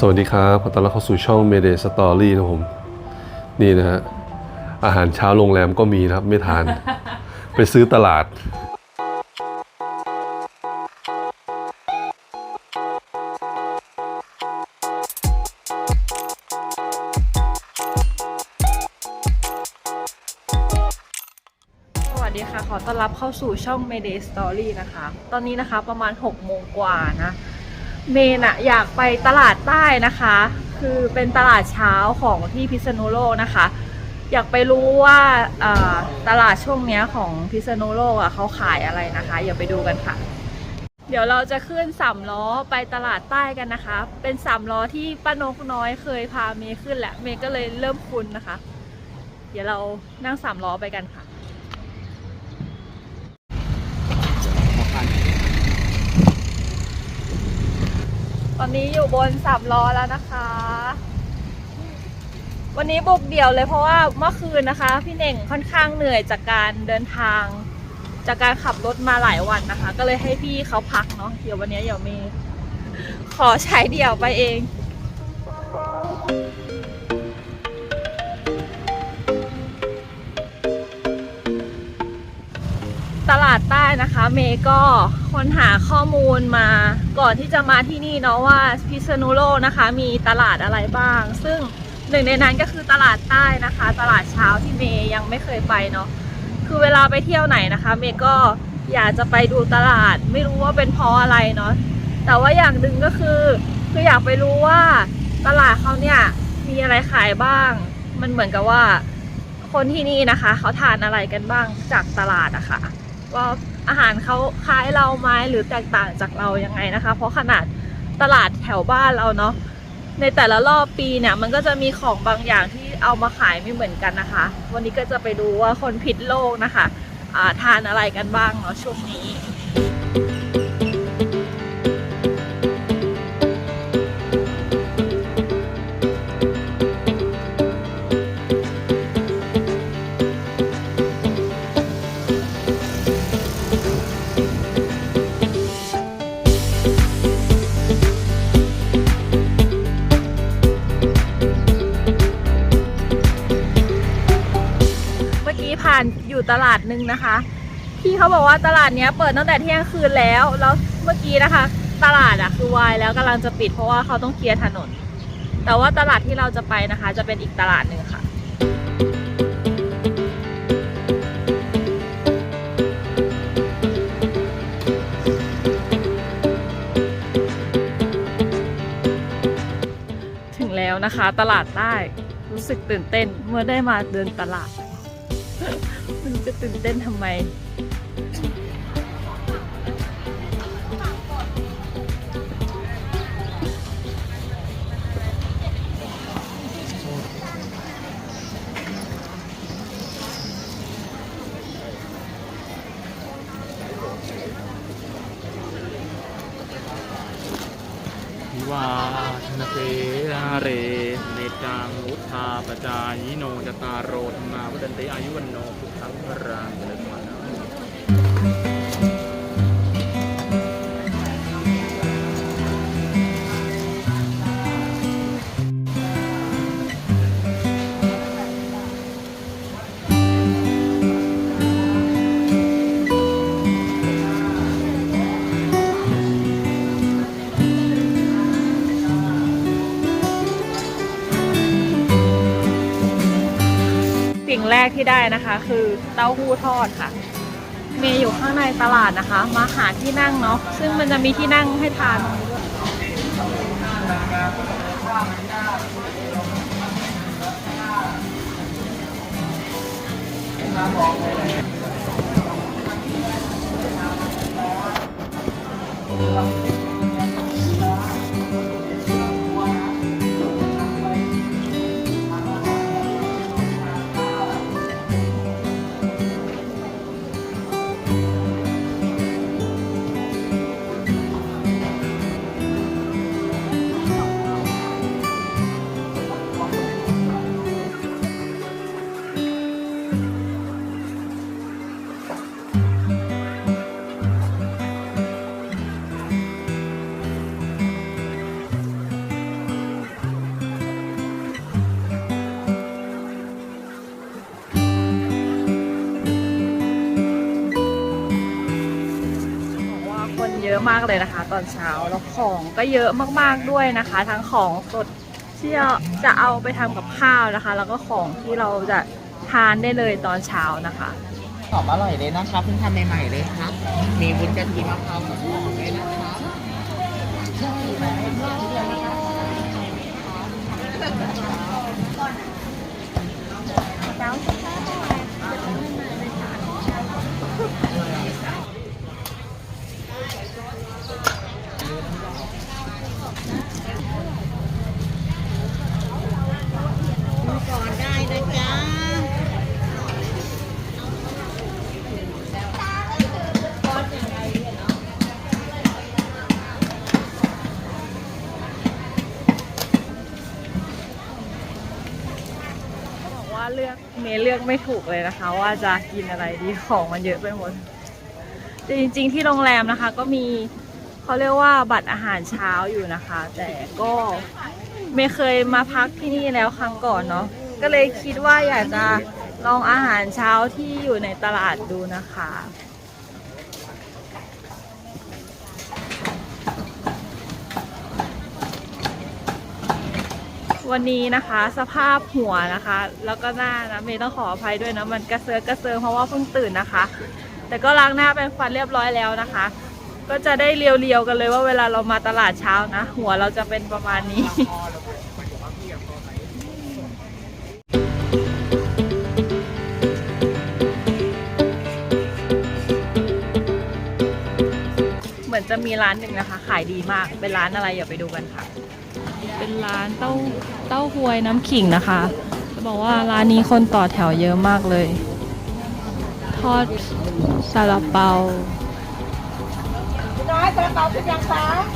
สวัสดีครับขอต้อนรับเข้าสู่ช่อง Mayday Story นะครับผม นี่นะฮะ อาหารเช้าโรงแรมก็มีนะครับ ไม่ทาน ไปซื้อตลาด สวัสดีค่ะ ขอต้อนรับเข้าสู่ช่อง Mayday Story นะคะ ตอนนี้นะคะประมาณ 6 โมงกว่านะ เมนอะอยากไปตลาดใต้นะคะ คือเป็นตลาดเช้าของที่พิษณุโลกนะคะ อยากไปรู้ว่าตลาดช่วงนี้ของพิษณุโลกอะเขาขายอะไรนะคะอย่าไปดูกันค่ะ เดี๋ยวเราจะขึ้นสามล้อไปตลาดใต้กันนะคะ เป็นสามล้อที่ป้านกน้อยเคยพาเมย์ขึ้นแหละเมย์ก็เลยเริ่มคุ้นนะคะ เดี๋ยวเรานั่งสามล้อไปกันค่ะ ตอนนี้อยู่บนสามล้อแล้วนะคะ วันนี้บุกเดี่ยวเลยเพราะว่าเมื่อคืนนะคะ พี่เน่งค่อนข้างเหนื่อยจากการเดินทาง จากการขับรถมาหลายวันนะคะ ก็เลยให้พี่เขาพักเนาะเดี๋ยววันนี้เดี๋ยวเมย์ขอใช้เดี่ยวไปเอง นะคะ เมย์ก็ค้นหาข้อมูลมาก่อนที่จะมาที่นี่เนาะว่าพิษณุโลกนะคะ มีตลาดอะไรบ้าง ซึ่งหนึ่งในนั้นก็คือตลาดใต้นะคะ ตลาดเช้าที่เมย์ยังไม่เคยไปเนาะคือเวลาไปเที่ยวไหนนะคะ เมย์ก็อยากจะไปดูตลาด ไม่รู้ว่าเป็นเพราะอะไรเนาะแต่ว่าอย่างหนึ่งก็คือคืออยากไปรู้ว่าตลาดเขาเนี่ยมีอะไรขายบ้าง มันเหมือนกับว่าคนที่นี่นะคะ เขาทานอะไรกันบ้างจากตลาดอะค่ะว่า อาหารเขาคล้ายเราไหมหรือแตกต่างจากเรายังไงนะคะ เพราะขนาดตลาดแถวบ้านเราเนาะในแต่ละรอบปีเนี่ยมันก็จะมีของบางอย่างที่เอามาขายไม่เหมือนกันนะคะ วันนี้ก็จะไปดูว่าคนผิดโลกนะคะทานอะไรกันบ้างเนาะช่วงนี้ อยู่ตลาดหนึ่งนะคะ พี่เขาบอกว่าตลาดเนี้ยเปิดตั้งแต่เที่ยงคืนแล้ว แล้วเมื่อกี้นะคะ ตลาดอะคือวายแล้วกำลังจะปิดเพราะว่าเขาต้องเคลียร์ถนน แต่ว่าตลาดที่เราจะไปนะคะ จะเป็นอีกตลาดหนึ่งค่ะถึงแล้วนะคะตลาดใต้รู้สึกตื่นเต้นเมื่อได้มาเดินตลาด จะตื่นเต้นทำไม สิ่งแรกที่ได้นะคะ คือเต้าหู้ทอดค่ะ เมย์อยู่ข้างในตลาดนะคะ มาหาที่นั่งเนาะซึ่งมันจะมีที่นั่งให้ทานอ มาก ๆ เลยนะคะ ตอนเช้า แล้วของก็เยอะมากๆด้วยนะคะ ทั้งของสดที่จะเอาไปทำกับข้าวนะคะ แล้วก็ของที่เราจะทานได้เลยตอนเช้านะคะหอมอร่อยเลยนะครับเพิ่งทำใหม่ๆเลยครับมีวุ้นกะทิมะพร้าวกับหอมด้วยนะครับก่อนได้นะจ๊ะ บอกว่า เลือกเมย์เลือกไม่ถูกเลยนะคะ ว่าจะกินอะไรดีของมันเยอะไปหมดแต่จริง ๆ ที่โรงแรมนะคะ ก็มีเขาเรียกว่าบัตรอาหารเช้าอยู่นะคะ แต่ก็ไม่เคยมาพักที่นี่แล้วครั้งก่อนเนาะก็เลยคิดว่าอยากจะลองอาหารเช้าที่อยู่ในตลาดดูนะคะ วันนี้นะคะ สภาพหัวนะคะ แล้วก็หน้านะเมย์ต้องขออภัยด้วยนะมันกระเซาะกระเซิงเพราะว่าเพิ่งตื่นนะคะ แต่ก็ล้างหน้าแปรงฟันเรียบร้อยแล้วนะคะ ก็จะได้เรียวๆกันเลยว่าเวลาเรามาตลาดเช้านะ หัวเราจะเป็นประมาณนี้เหมือนจะมีร้านหนึ่งนะคะ ขายดีมากเป็นร้านอะไรอย่าไปดูกันค่ะ เป็นร้านเต้าเต้าหวยน้ำขิงนะคะ จะบอกว่าร้านนี้คนต่อแถวเยอะมากเลย ทอดซาลาเปาน้อยซาลาเปาเป็นยังคะตรง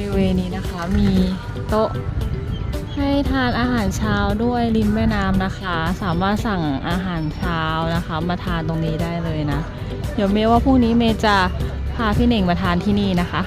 ริเวณนี้นะคะ มีโต๊ะให้ทานอาหารเช้าด้วยริมแม่น้ำนะคะ สามารถสั่งอาหารเช้านะคะ มาทานตรงนี้ได้เลยนะ เดี๋ยวเมย์ว่าพรุ่งนี้เมย์จะพาพี่เหน่งมาทานที่นี่นะคะ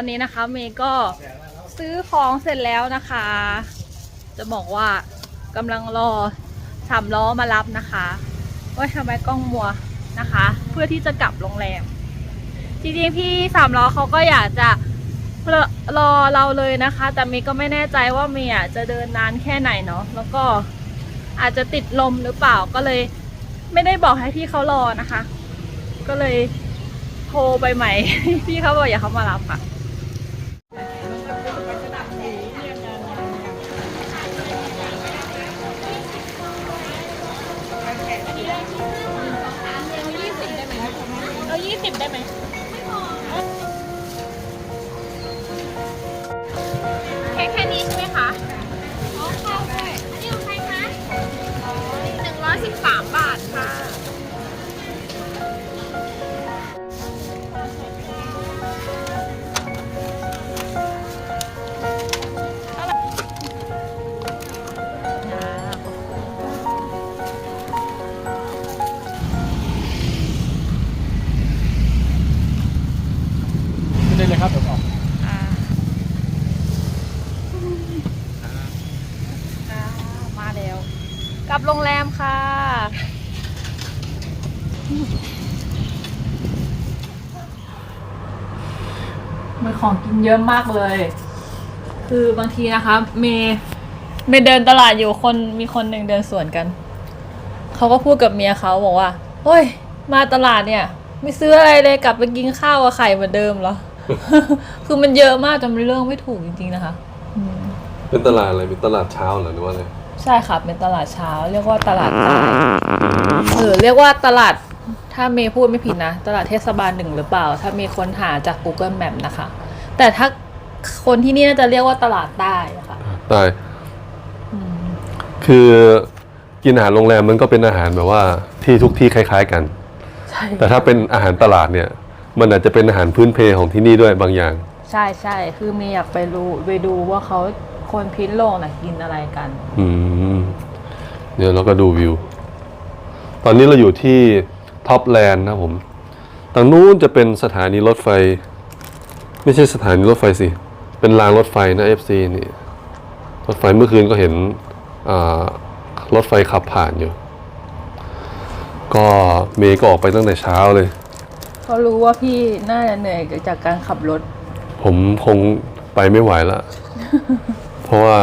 อนนี้นะคะเมย์ก็ซื้อของเสร็จแล้วนะคะ จะบอกว่ากำลังรอสามล้อมารับนะคะว่าทำไมกล้องมัวนะคะ เพื่อที่จะกลับโรงแรม จริงๆพี่สามล้อเขาก็อยากจะรอเราเลยนะคะ แต่เมย์ก็ไม่แน่ใจว่าเมย์จะเดินนานแค่ไหนเนาะแล้วก็อาจจะติดลมหรือเปล่าก็เลย ไม่ได้บอกให้พี่เขารอนะคะ ก็เลยโทรไปใหม่ พี่เขาบอกอย่าเขามารับค่ะ มีของกินเยอะมากเลย คือบางทีนะคะเมย์เมย์เดินตลาดอยู่คนมีคนหนึ่งเดินสวนกัน เขาก็พูดกับเมียเขาบอกว่าโอ้ย มาตลาดเนี่ย ไม่ซื้ออะไรเลยกลับไปกินข้าวกับไข่เหมือนเดิมเหรอ คือมันเยอะมากจำเรื่องไม่ถูกจริงๆนะคะเป็นตลาดอะไรเป็นตลาดเช้าเหรอหรือว่าอะไรใช่ค่ะเป็นตลาดเช้า เรียกว่าตลาดใต้หรือเรียกว่าตลาด ถ้าเมย์พูดไม่ผิดนะ ตลาดเทศบาลหนึ่งหรือเปล่า ถ้ามีคนหาจาก Google Map นะคะ แต่ถ้าคนที่นี่น่าจะเรียกว่าตลาดใต้อะค่ะใต้คือกินอาหารโรงแรมมันก็เป็นอาหารแบบว่าที่ทุกที่คล้าย ๆ กันใช่แต่ถ้าเป็นอาหารตลาดเนี่ย มันอาจจะเป็นอาหารพื้นเพของที่นี่ด้วยบางอย่าง ใช่ใช่คือเมย์อยากไปรู้ไปดูว่าเขาคนพิษโลกน่ะกินอะไรกัน อืมเดี๋ยวเราก็ดูวิว ตอนนี้เราอยู่ที่ ท็อปแลนด์นะผมทางนู้นจะเป็นสถานีรถไฟ ไม่ใช่สถานีรถไฟสิ เป็นรางรถไฟนะ FC นี่ รถไฟเมื่อคืนก็เห็นอ่ารถไฟขับผ่านอยู่ ก็เมย์ก็ออกไปตั้งแต่เช้าเลยเขารู้ว่าพี่น่าจะเหนื่อยจากการขับรถ ผมคงไปไม่ไหวละ เพราะว่า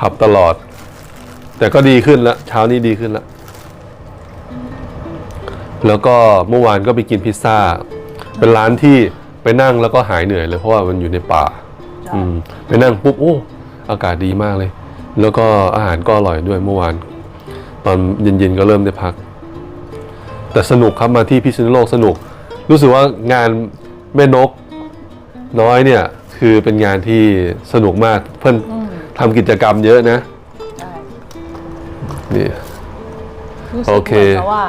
ขับตลอด แต่ก็ดีขึ้นแล้วเช้านี้ดีขึ้นแล้ว แล้วก็เมื่อวานก็ไปกินพิซซ่า เป็นร้านที่ไปนั่งแล้วก็หายเหนื่อยเลยเพราะว่ามันอยู่ในป่าใช่อืมไปนั่งปุ๊บโอ้อากาศดีมากเลย แล้วก็อาหารก็อร่อยด้วยเมื่อวาน ตอนเย็นๆก็เริ่มได้พัก แต่สนุกครับมาที่พิษณุโลกสนุก รู้สึกว่างานแม่นกน้อยเนี่ยคือเป็นงานที่สนุกมากเพื่อนอืมทำกิจกรรมเยอะนะใช่นี่ รู้สึกโอเคเหมือนกับว่า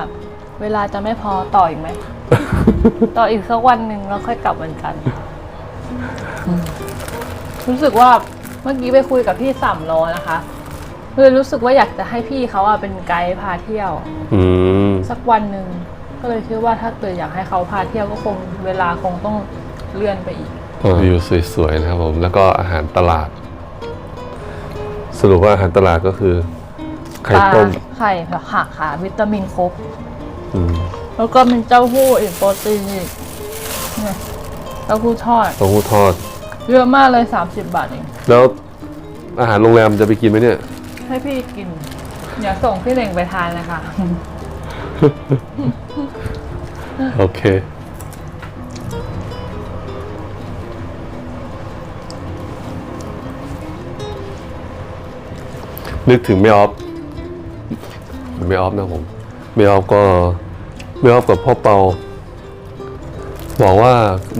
เวลาจะไม่พอต่ออีกไหม ต่ออีกสักวันหนึ่งแล้วค่อยกลับวันจันทร์อืมรู้สึกว่าเมื่อกี้ไปคุยกับพี่สามโลนะคะเลยรู้สึกว่าอยากจะให้พี่เขาอะเป็นไกด์พาเที่ยวอืมสักวันหนึ่งก็เลยคิดว่าถ้าเกิดอยากให้เขาพาเที่ยวก็คงเวลาคงต้องเลื่อนไปอีกวิวสวยๆนะครับผม แล้วก็อาหารตลาด สรุปว่าอาหารตลาดก็คือ ไข่ต้มปลาไข่ผักค่ะวิตามินครบอืม แล้วก็เป็นเจ้าหู้อีกโปรตีนอีกเนี่ยเต้าหู้ทอดเต้าหู้ทอด เยอะมากเลย 30 บาทเอง แล้วอาหารโรงแรมจะไปกินไหมเนี่ย ให้พี่กิน เดี๋ยวส่งพี่เหล่งไปทานนะคะ โอเค นึกถึงแม่ออฟแม่ออฟนะผมแม่ออฟก็ แม่ออฟกับพ่อเปาบอกว่า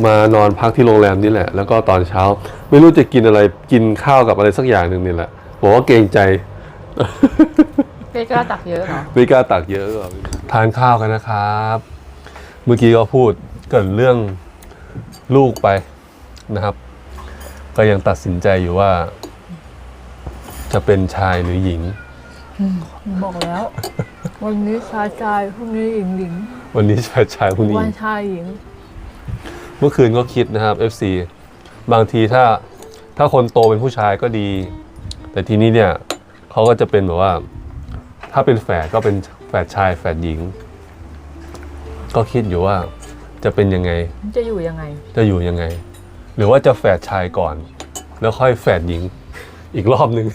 มานอนพักที่โรงแรมนี่แหละ แล้วก็ตอนเช้า ไม่รู้จะกินอะไรกินข้าวกับอะไรสักอย่างหนึ่งนี่แหละบอกว่าเกรงใจเป๊กล้าตักเยอะเหรอไม่กล้าตักเยอะหรอกทานข้าวกันนะครับ เมื่อกี้ก็พูดเกรินเรื่องลูกไปนะครับ ก็ยังตัดสินใจอยู่ว่า จะเป็นชายหรือหญิงบอกแล้ว วันนี้ชายชายพรุ่งนี้หญิงหญิง วันนี้ชายชายพรุ่งนี้หวัญินงชายหญิง เมื่อคืนก็คิดนะครับ FC บางทีถ้าถ้าคนโตเป็นผู้ชายก็ดี แต่ทีนี้เนี่ยเขาก็จะเป็นแบบว่า ถ้าเป็นแฝดก็เป็นแฝดชายแฝดหญิง ก็คิดอยู่ว่าจะเป็นยังไงจะอยู่ยังไง จะอยู่ยังไง หรือว่าจะแฝดชายก่อน แล้วค่อยแฝดหญิง อีกรอบหนึ่ง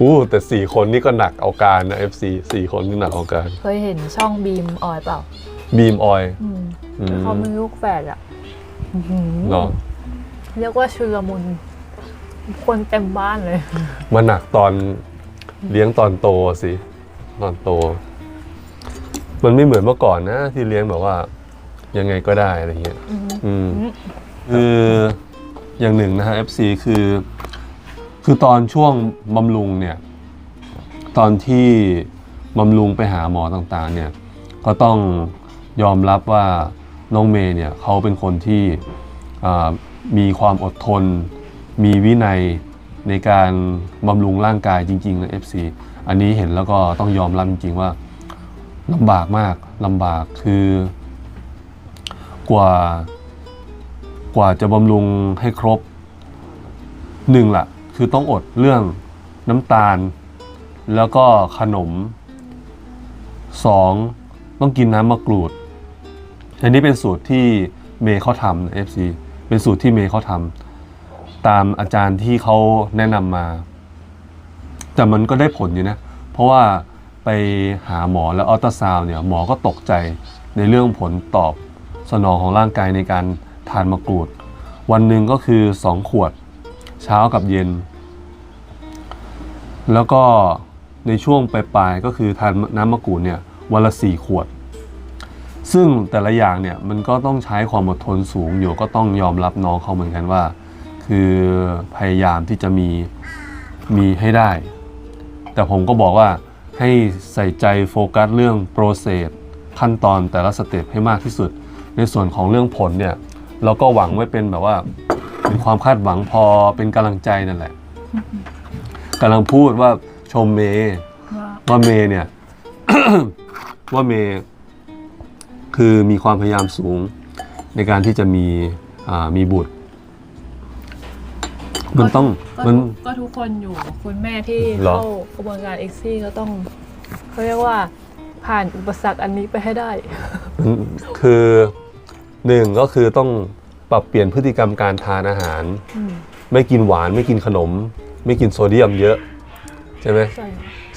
อู้แต่สี่คนนี่ก็หนักเอาการนะ FC สี่คนนี่หนักเอาการ เคยเห็นช่องบีมออยเปล่าบีมออยอืมอืมเขาเป็นลูกแฝดอะอื้อหือเนาะเรียกว่าชุลมุน คนเต็มบ้านเลย มาหนักตอนเลี้ยงตอนโตสิ ตอนโต มันไม่เหมือนเมื่อก่อนนะ ที่เลี้ยงแบบว่า ยังไงก็ได้อะไรเงี้ยอืมอืมคืออย่างหนึ่งนะฮะ FC คือ คือตอนช่วงบำรุงเนี่ย ตอนที่บำรุงไปหาหมอต่างๆเนี่ย ก็ต้องยอมรับว่าน้องเมย์เนี่ยเขาเป็นคนที่มีความอดทน มีวินัยในการบำรุงร่างกายจริงๆนะ FC อันนี้เห็นแล้วก็ต้องยอมรับจริงๆว่าลำบากมากลำบากคือกว่ากว่าจะบำรุงให้ครบหนึ่งละ คือต้องอดเรื่องน้ำตาล แล้วก็ขนมสองต้องกินน้ำมะกรูด อันนี้เป็นสูตรที่เมย์เขาทำนะ FC เป็นสูตรที่เมย์เขาทำตามอาจารย์ที่เขาแนะนำมา แต่มันก็ได้ผลอยู่นะ เพราะว่าไปหาหมอแล้วอัลตราซาวน์เนี่ยหมอก็ตกใจในเรื่องผลตอบสนองของร่างกายในการทานมะกรูด วันหนึ่งก็คือ 2 ขวด เช้ากับเย็น แล้วก็ในช่วงปลายๆก็คือทานน้ำมะกรูดเนี่ยวันละ4ขวด ซึ่งแต่ละอย่างเนี่ยมันก็ต้องใช้ความอดทนสูงอยู่ก็ต้องยอมรับน้องเขาเหมือนกันว่า คือพยายามที่จะมีมีให้ได้ แต่ผมก็บอกว่าให้ใส่ใจโฟกัสเรื่องโปรเซสขั้นตอนแต่ละสเต็ปให้มากที่สุด ในส่วนของเรื่องผลเนี่ยเราก็หวังไว้เป็นแบบว่า ความคาดหวังพอเป็นกำลังใจนั่นแหละกำลังพูดว่าชมเมย์ว่าว่าเมย์เนี่ย ว่าเมย์คือมีความพยายามสูงในการที่จะมีอ่ามีบุตร มันต้องก็มันทุกก็ทุกคนอยู่คุณแม่ที่เหรอเข้ากระบวนการเอ็กซี่ก็ต้องเขาเรียกว่าผ่านอุปสรรคอันนี้ไปให้ได้มันคือหนึ่งก็คือต้อง ปรับเปลี่ยนพฤติกรรมการทานอาหารอืมไม่กินหวานไม่กินขนม ไม่กินโซเดียมเยอะใช่ไหมใช่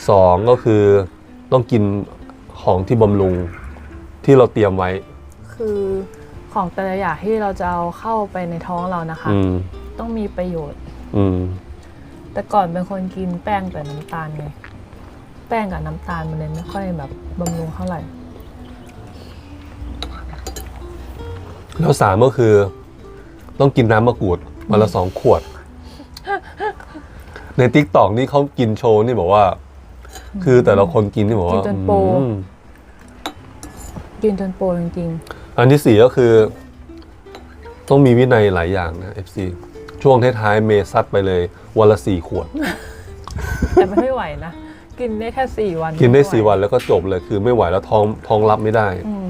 สองก็คือต้องกินของที่บำรุงที่เราเตรียมไว้ คือของแต่ละอย่างที่เราจะเอาเข้าไปในท้องเรานะคะอืมต้องมีประโยชน์ อืมแต่ก่อนเป็นคนกินแป้งแต่น้ำตาลไงแป้งกับน้ำตาลมันเลยไม่ค่อยแบบบำรุงเท่าไหร่ แล้วสามก็คือ ต้องกินน้ำมะกรูดวันละสองขวด ในติ๊กตอกนี่เขากินโชว์นี่บอกว่า คือแต่ละคนกินนี่บอกว่ากินจนโปรอืมกินจนโปรจริงอันที่สี่ก็คือ ต้องมีวินัยหลายอย่างนะ FC ช่วงท้ายๆเมซัดไปเลย วันละสี่ขวด ๆ แต่มันไม่ไหวนะ กินได้แค่สี่วันกินได้ม่หสี่วันแล้วก็จบเลยคือไม่ไหวแล้วท้องท้องรับไม่ได้ อืม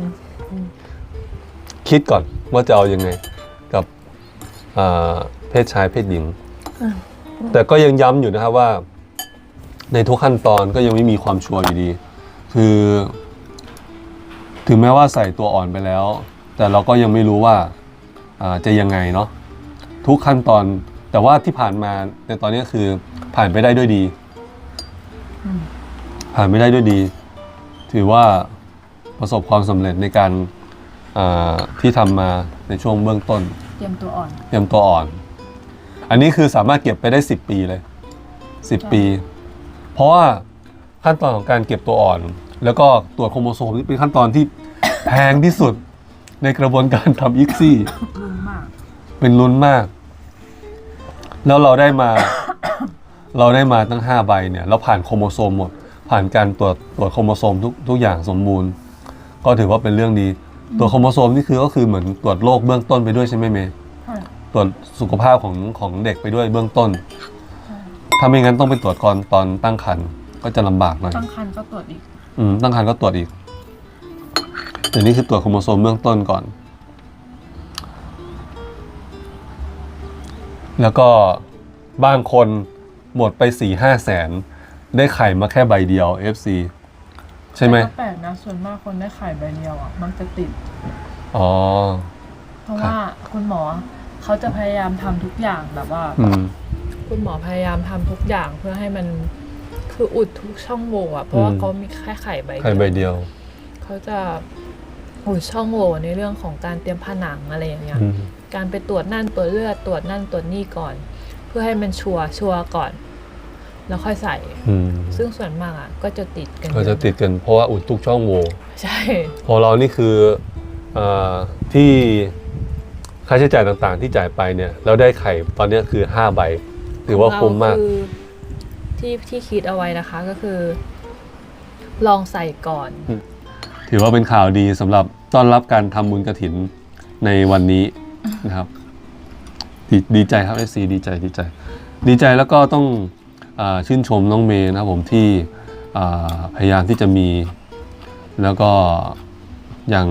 คิดก่อนว่าจะเอายังไงกับ อ่าเพศชายเพศหญิง แต่ก็ยังย้ำอยู่นะครับว่า ในทุกขั้นตอนก็ยังไม่มีความชัวร์อยู่ดี คือ ถึงแม้ว่าใส่ตัวอ่อนไปแล้ว แต่เราก็ยังไม่รู้ว่าอ่าจะยังไงเนาะทุกขั้นตอนแต่ว่าที่ผ่านมาในตอนนี้คือผ่านไปได้ด้วยดี ผ่านไม่ได้ด้วยดี ถือว่าประสบความสำเร็จในการอ่าที่ทำมาในช่วงเบื้องต้น เตรียมตัวอ่อน เตรียมตัวอ่อน อันนี้คือสามารถเก็บไปได้10ปีเลย10ปี เพราะว่าขั้นตอนของการเก็บตัวอ่อน แล้วก็ตรวจโครโมโซมนี่เป็นขั้นตอนที่ แพงที่สุดในกระบวนการทำอิกซี่รุนมาก เป็นลุ้นมาก แล้วเราได้มา เราได้มาตั้ง5ใบเนี่ยแล้วผ่านโครโมโซมหมด ผ่านการตรวจตรวจโครโมโซมทุกทุกอย่างสมบูรณ์ ก็ถือว่าเป็นเรื่องดี ตรวจโครโมโซมนี่คือก็คือเหมือนตรวจโรคเบื้องต้นไปด้วยใช่ไหมเมย์ใช่ตรวจสุขภาพของของเด็กไปด้วยเบื้องต้น ถ้าไม่งั้นต้องไปตรวจก่อนตอนตั้งครรภ์ก็จะลำบากหน่อยตั้งครรภ์ก็ตรวจอีก อืมตั้งครรภ์ก็ตรวจอีกแต่นี่คือตรวจโครโมโซมเบื้องต้นก่อน แล้วก็บางคนหมดไปสี่ห้าแสน ได้ไข่มาแค่ใบเดียว FC ใช่ไหมแต่ก็แปลกนะส่วนมากคนได้ไข่ใบเดียวอะมันจะติด อ๋อ เพราะว่าคุณหมอเขาจะพยายามทำทุกอย่างแบบว่า อืม คุณหมอพยายามทำทุกอย่างเพื่อให้มันคืออุดทุกช่องโหว่อะเพราะว่าอืม เขามีแค่ไข่ใบไข่เดียวใบเดียวเขาจะอุดช่องโหว่ในเรื่องของการเตรียมผนังอะไรอย่างเงี้ย อืมการไปตรวจนั่นตรวจเลือดตรวจนั่นตรวจนี่ก่อน เพื่อให้มันชัวร์ชัวร์ก่อน แล้วค่อยใส่ อืมซึ่งส่วนมากอะก็จะติดกันก็จะติดกันเพราะว่าอุดทุกช่องโหว่ใช่ของเรานี่คือเออที่ค่าใช้จ่ายต่างๆ ที่จ่ายไปเนี่ยเราได้ไข่ตอนเนี้ยคือ5ใบถือว่าคุ้มมากของเรคือที่ที่คิดเอาไว้นะคะก็คือ ลองใส่ก่อน ถือว่าเป็นข่าวดีสำหรับต้อนรับการทำบุญกระถินในวันนี้นะครับ ดีดีใจครับเอซีดีใจดีใจ ดีใจแล้วก็ต้องอา ชื่นชมน้องเมย์นะครับผมที่อ่าพยายามที่จะมี แล้วก็อย่าง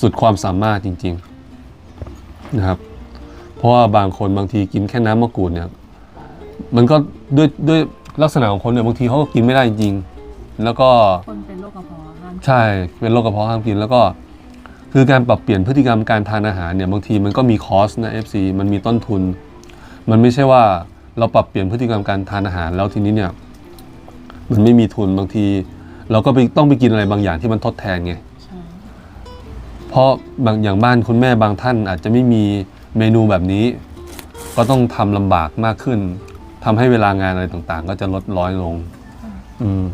สุดความสามารถจริงๆนะครับ เพราะว่าบางคนบางทีกินแค่น้ำมะกรูดเนี่ยมันก็ด้วยด้วยลักษณะของคนเนี่ยบางทีเขาก็กินไม่ได้จริงๆแล้วก็คนเป็นโรคกระเพาะอาหารามใช่เป็นโรคกระเพาะห้ามกินแล้วก็คือการปรับเปลี่ยนพฤติกรรมการทานอาหารเนี่ยบางทีมันก็มีคอสนะ FC มันมีต้นทุน มันไม่ใช่ว่า เราปรับเปลี่ยนพฤติกรรมการทานอาหาร แล้วทีนี้เนี่ยมันไม่มีทุนบางที เราก็ไปต้องไปกินอะไรบางอย่างที่มันทดแทนไงใช่เพราะบางอย่างบ้านคุณแม่บางท่าน อาจจะไม่มีเมนูแบบนี้ ก็ต้องทำลำบากมากขึ้นทำให้เวลางานอะไรต่างๆ ก็จะลดร้อยลง อืม